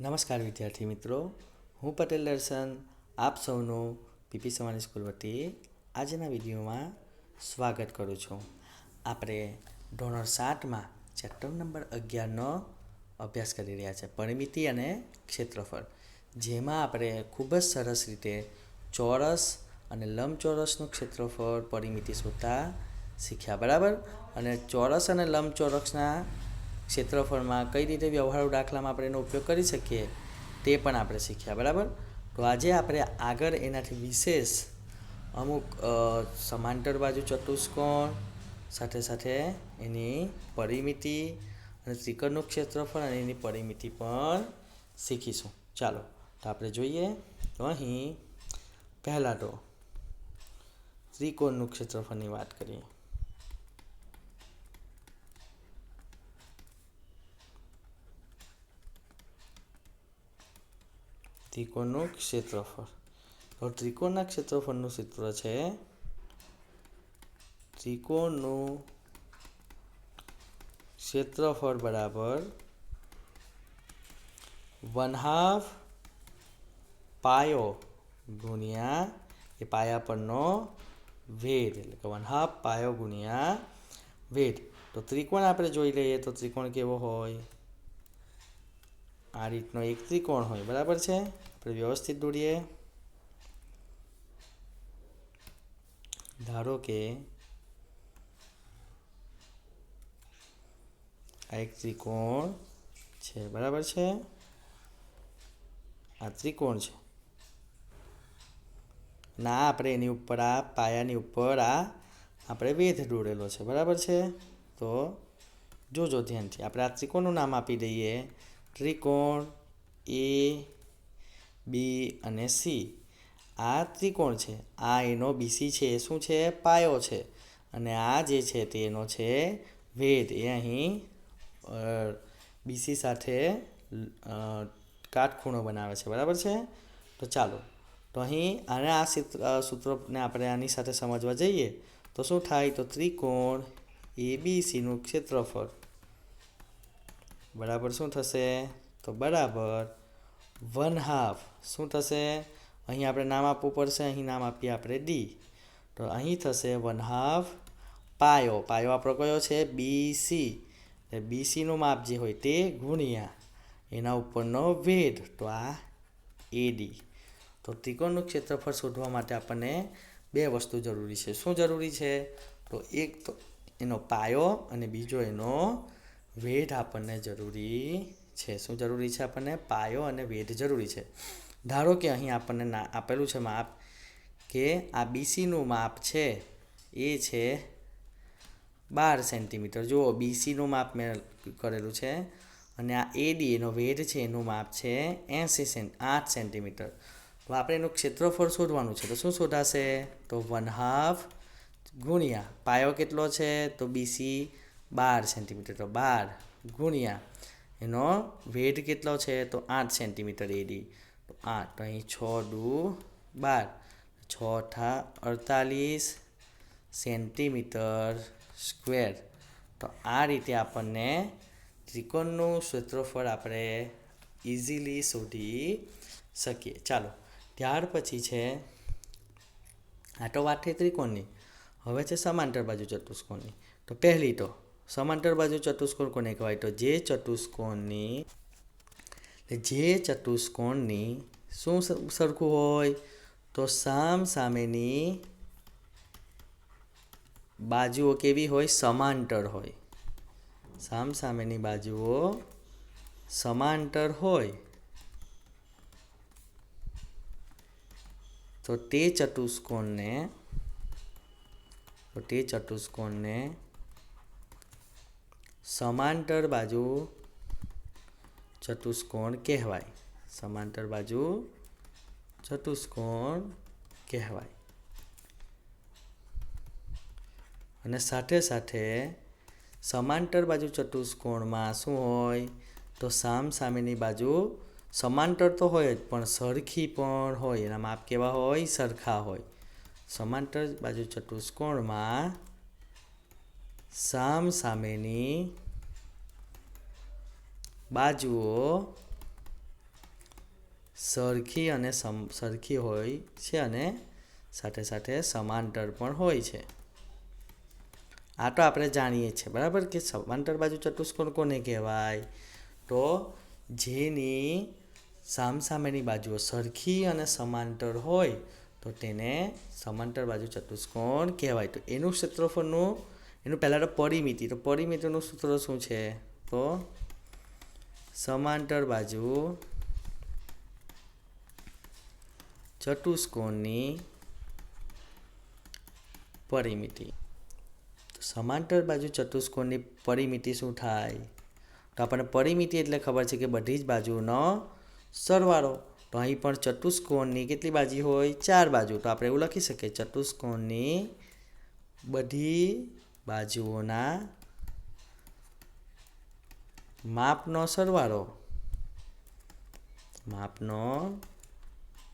નમસ્કાર વિદ્યાર્થી મિત્રો. હું પટેલ દર્શન. આપ સૌનું પીપી સવાની સ્કૂલ વતી આજના વિડીયોમાં સ્વાગત કરું છું. આપણે ધોરણ સાતમાં ચેપ્ટર નંબર અગિયારનો અભ્યાસ કરી રહ્યા છે. પરિમિતિ અને ક્ષેત્રફળ. જેમાં આપણે ખૂબ જ સરસ રીતે ચોરસ અને લંબચોરસનું ક્ષેત્રફળ, પરિમિતિ શોધતા શીખ્યા. બરાબર? અને ચોરસ અને લંબચોરસના ક્ષેત્રફળમાં કઈ રીતે વ્યવહારુ દાખલામાં આપણે એનો ઉપયોગ કરી શકીએ તે પણ આપણે શીખ્યા, બરાબર? તો આજે આપણે આગળ એનાથી વિશેષ અમુક સમાંતર બાજુ ચતુષ્કોણ, સાથે સાથે એની પરિમિતિ અને ત્રિકોણનું ક્ષેત્રફળ અને એની પરિમિતિ પણ શીખીશું. ચાલો, તો આપણે જોઈએ તો અહીં પહેલાં તો ત્રિકોણનું ક્ષેત્રફળની વાત કરીએ. ત્રિકોણનું ક્ષેત્રફળ તો ત્રિકોણના ક્ષેત્રફળનું સૂત્ર છે ત્રિકોણનું ક્ષેત્રફળ બરાબર વન હાફ પાયો ગુણ્યા એ પાયા પરનો વેદ એટલે કે વન હાફ પાયો ગુણ્યા વેદ તો ત્રિકોણ આપણે જોઈ લઈએ તો ત્રિકોણ કેવો હોય આ રીતનો એક ત્રિકોણ હોય, બરાબર છે? આપણે વ્યવસ્થિત દોરીએ. ધારો કે આ એક ત્રિકોણ છે, બરાબર છે? આ ત્રિકોણ છે. ના, આપણે એની ઉપર આ પાયાની ઉપર આ આપણે વેધ દોરેલો છે, બરાબર છે? તો જોજો ધ્યાનથી, આપણે આ ત્રિકોણનું નામ આપી દઈએ. ત્રિકોણ એ બી અને સી આ ત્રિકોણ છે. આ એનો બીસી છે. એ શું છે? પાયો છે. અને આ જે છે તે એનો છે વેધ એ અહીં બીસી સાથે કાટખૂણો બનાવે છે. બરાબર છે? તો ચાલો. તો અહીં આને આ સૂત્ર સૂત્રોને સૂત્રને આપણે આની સાથે સમજવા જઈએ. તો શું થાય? તો ત્રિકોણ એ બી સીનું ક્ષેત્રફળ બરાબર શું થશે? તો બરાબર. One half. શું થશે? અહીં આપણે નામ આપવું પડશે, અહીં નામ આપીએ આપણે ડી. તો અહીં થશે વન હાફ પાયો. પાયો આપણો કયો છે? B C. બી સીનું માપ જે હોય તે ગુણ્યા એના ઉપરનો વેધ તો આ એડી તો ત્રિકોણનું ક્ષેત્રફળ શોધવા માટે આપણને બે વસ્તુ જરૂરી છે. શું જરૂરી છે? તો એક તો એનો પાયો અને બીજો એનો વેધ આપણને જરૂરી છે. શું જરૂરી છે આપણને? પાયો અને વેધ જરૂરી છે. ધારો કે અહીં આપણને ના, આપેલું છે માપ કે આ બીસીનું માપ છે એ છે બાર સેન્ટીમીટર. જુઓ બીસીનું માપ મેં કરેલું છે અને આ એડી એનો વેધ છે, એનું માપ છે એંસી સેન્ટ આઠ સેન્ટીમીટર. તો આપણે એનું ક્ષેત્રફળ શોધવાનું છે. તો શું શોધાશે? તો વન હાફ ગુણ્યા પાયો કેટલો છે? તો બીસી બાર સેન્ટીમીટર તો બાર ગુણ્યા એનો વેધ કેટલો છે? તો આઠ સેન્ટીમીટર એડી તો આઠ, તો અહીં છ દુ બાર. છ ઠા અડતાલીસ સેન્ટીમીટર સ્ક્વેર તો આ રીતે આપણને ત્રિકોણનું ક્ષેત્રફળ આપણે ઇઝીલી શોધી શકીએ. ચાલો, ત્યાર પછી છે, આ તો વાત થઈ ત્રિકોણની. હવે છે સમાંતર બાજુ ચતુષ્કોણની. તો પહેલી તો સમાંતર બાજુ ચતુષ્કોણ કોને કહેવાય? તો જે ચતુષ્કોણની જે ચતુષ્કોણની શું સરખું હોય? તો સામ સામેની બાજુઓ કેવી હોય? સમાંતર હોય. સામ સામેની બાજુઓ સમાંતર હોય. તો તે ચતુષ્કોણને, તો તે ચતુષ્કોણને સમાંતર બાજુ ચતુષ્કોણ કહેવાય. સમાંતર બાજુ ચતુષ્કોણ કહેવાય. અને સાથે સાથે સમાંતર બાજુ ચતુષ્કોણમાં શું હોય? તો સામ સામેની બાજુ સમાંતર તો હોય જ, પણ સરખી પણ હોય. એના માપ કેવા હોય? સરખા હોય. સમાંતર બાજુ ચતુષ્કોણમાં સામ સામેની બાજુઓ સરખી અને સરખી હોય છે અને સાથે સાથે સમાંતર પણ હોય છે. આ તો આપણે જાણીએ છીએ બરાબર? કે સમાંતર બાજુ ચતુષ્કોણ કોને કહેવાય? તો જેની સામસામેની બાજુઓ સરખી અને સમાંતર હોય, તો તેને સમાંતર બાજુ ચતુષ્કોણ કહેવાય. તો એનું ક્ષેત્રફળનું એનું પહેલાં તો પરિમિતિ. તો પરિમિતિનું સૂત્ર શું છે? તો સમાંતર બાજુ ચતુષ્કોણની પરિમિતિ. સમાંતર બાજુ ચતુષ્કોણની પરિમિતિ શું થાય? તો આપણને પરિમિતિ એટલે ખબર છે કે બધી જ બાજુનો સરવાળો. તો અહીં પણ ચતુષ્કોણની કેટલી બાજુ હોય? ચાર બાજુ. તો આપણે એવું લખી શકીએ, ચતુષ્કોણની બધી બાજુઓના માપનો સરવાળો. માપનો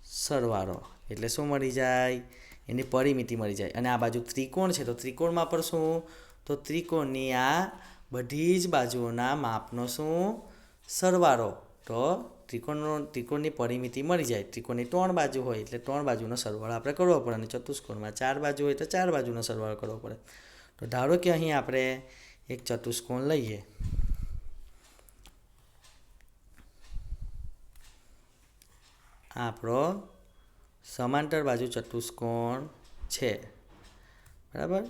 સરવાળો. એટલે શું મળી જાય? એની પરિમિતિ મળી જાય. અને આ બાજુ ત્રિકોણ છે. તો ત્રિકોણમાં પણ શું? તો ત્રિકોણની આ બધી જ બાજુઓના માપનો શું? સરવાળો. તો ત્રિકોણનો, ત્રિકોણની પરિમિતિ મળી જાય. ત્રિકોણની ત્રણ બાજુ હોય એટલે ત્રણ બાજુનો સરવાળો આપણે કરવો પડે. અને ચતુષ્કોણમાં ચાર બાજુ હોય તો ચાર બાજુનો સરવાળો કરવો પડે. તો ધારો કે અહીં આપણે એક ચતુષ્કોણ લઈએ. આપણો સમાંતર બાજુ ચતુષ્કોણ છે. બરાબર?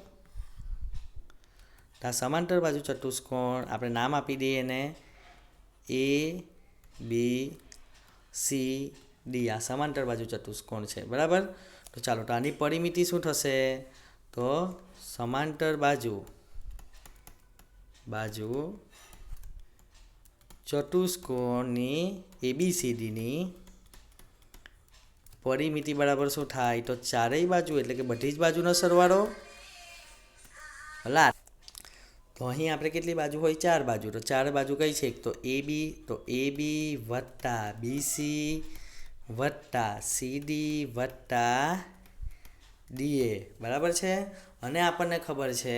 આ સમાંતર બાજુ ચતુષ્કોણ આપણે નામ આપી દઈએ એને એ બી સી ડી આ સમાંતર બાજુ ચતુષ્કોણ છે. બરાબર? તો ચાલો તો આની પરિમિતિ શું થશે? તો સમાંતર બાજુ બાજુ ચતુષ્કોણની એબીસીડીની પરિમિતિ બરાબર શું થાય? તો ચારેય બાજુ એટલે કે બધી જ બાજુનો સરવાળો હલા તો અહીં આપણે કેટલી બાજુ હોય? ચાર બાજુ. તો ચાર બાજુ કઈ છે? તો એ બી તો એ બી વત્તા બીસી વત્તા સીડી વત્તા ડીએ બરાબર છે? અને આપણને ખબર છે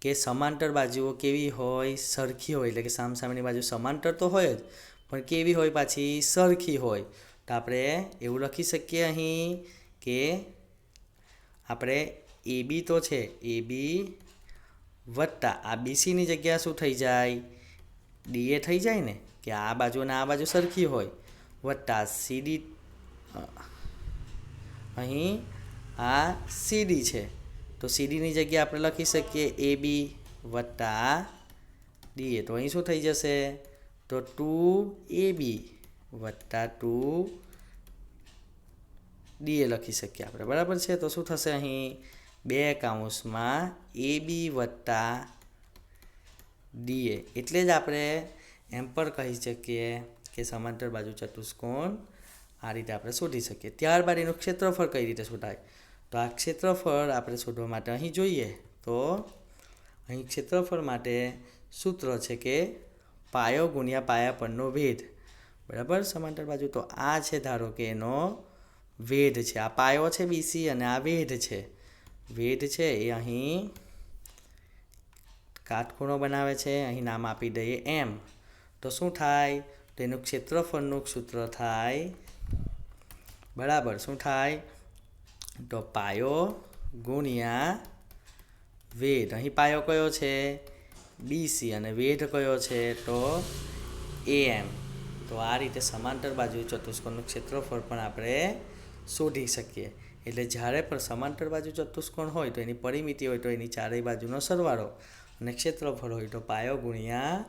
કે સમાંતર બાજુઓ કેવી હોય? સરખી હોય, એટલે કે સામસામેની બાજુ સમાંતર તો હોય જ, પણ કેવી હોય પાછી? સરખી હોય. તો આપણે એવું લખી શકીએ અહીં કે આપણે એ બી તો છે, એ બી વત્તા, આ બીસીની જગ્યા શું થઈ જાય? ડીએ થઈ જાય ને, કે આ બાજુ અને આ બાજુ સરખી હોય. વત્તા સીડી અહીં આ સીડી છે. તો સીડીની જગ્યાએ આપણે લખી શકીએ એ બી વત્તા ડીએ તો અહીં શું થઈ જશે? તો ટુ એ બી વત્તા ટુ ડીએ લખી શકીએ આપણે. બરાબર છે? તો શું થશે અહીં? બે કાઉન્સમાં એ બી વત્તા ડીએ એટલે જ આપણે એમ પણ કહી શકીએ કે સમાંતર બાજુ ચતુષ્કોણ આ રીતે આપણે શોધી શકીએ. ત્યારબાદ એનું ક્ષેત્રફળ કઈ રીતે શોધાય? તો આ ક્ષેત્રફળ આપણે શોધવા માટે અહીં જોઈએ તો અહીં ક્ષેત્રફળ માટે સૂત્ર છે કે પાયો ગુણ્યા પાયા પરનો ભેદ બરાબર? સમાંતર બાજુ. તો આ છે ધારો કે એનો વેધ છે. આ પાયો છે બીસી અને આ વેધ છે. વેધ છે એ અહીં કાટખૂણો બનાવે છે. અહીં નામ આપી દઈએ એમ તો શું થાય? તો એનું ક્ષેત્રફળનું સૂત્ર થાય. બરાબર? શું થાય? તો પાયો ગુણ્યા વેધ. અહીં પાયો કયો છે? બીસી અને વેધ કયો છે? તો એમ તો આ રીતે સમાંતર બાજુ ચતુષ્કોણનું ક્ષેત્રફળ પણ આપણે શોધી શકીએ. એટલે જ્યારે પણ સમાંતર બાજુ ચતુષ્કોણ હોય તો એની પરિમિતિ હોય તો એની ચારેય બાજુનો સરવાળો અને ક્ષેત્રફળ હોય તો પાયો ગુણ્યા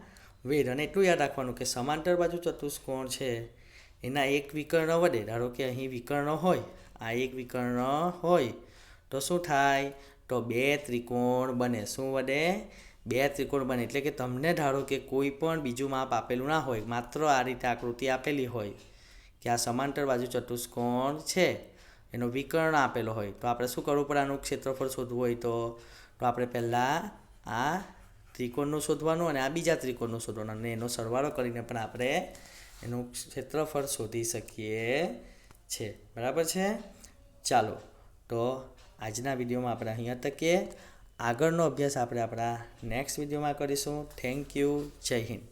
વેદ અને એટલું યાદ રાખવાનું કે સમાંતર બાજુ ચતુષ્કોણ છે, એના એક વિકર્ણ વડે, ધારો કે અહીં વિકર્ણ હોય આ એક વિકર્ણ હોય. તો શું થાય? તો બે ત્રિકોણ બને. શું વડે? બે ત્રિકોણ બને. એટલે કે તમને ધારો કે કોઈ પણ બીજું માપ આપેલું ના હોય, માત્ર આ રીતે આકૃતિ આપેલી હોય કે આ સમાંતર બાજુ ચતુષ્કોણ છે, એનો વિકર્ણ આપેલો હોય. તો આપણે શું કરવું પડે? આનું ક્ષેત્રફળ શોધવું હોય તો? તો આપણે પહેલાં આ ત્રિકોણનું શોધવાનું અને આ બીજા ત્રિકોણનું શોધવાનું. અને એનો સરવાળો કરીને પણ આપણે એનું ક્ષેત્રફળ શોધી શકીએ. છે. બરાબર છે? ચાલો, તો આજના વિડીયોમાં આપણે અહીંયા તકીએ આગળનો અભ્યાસ આપણે આપણા નેક્સ્ટ વિડીયોમાં કરીશું. થેન્ક યુ જય હિન્દ.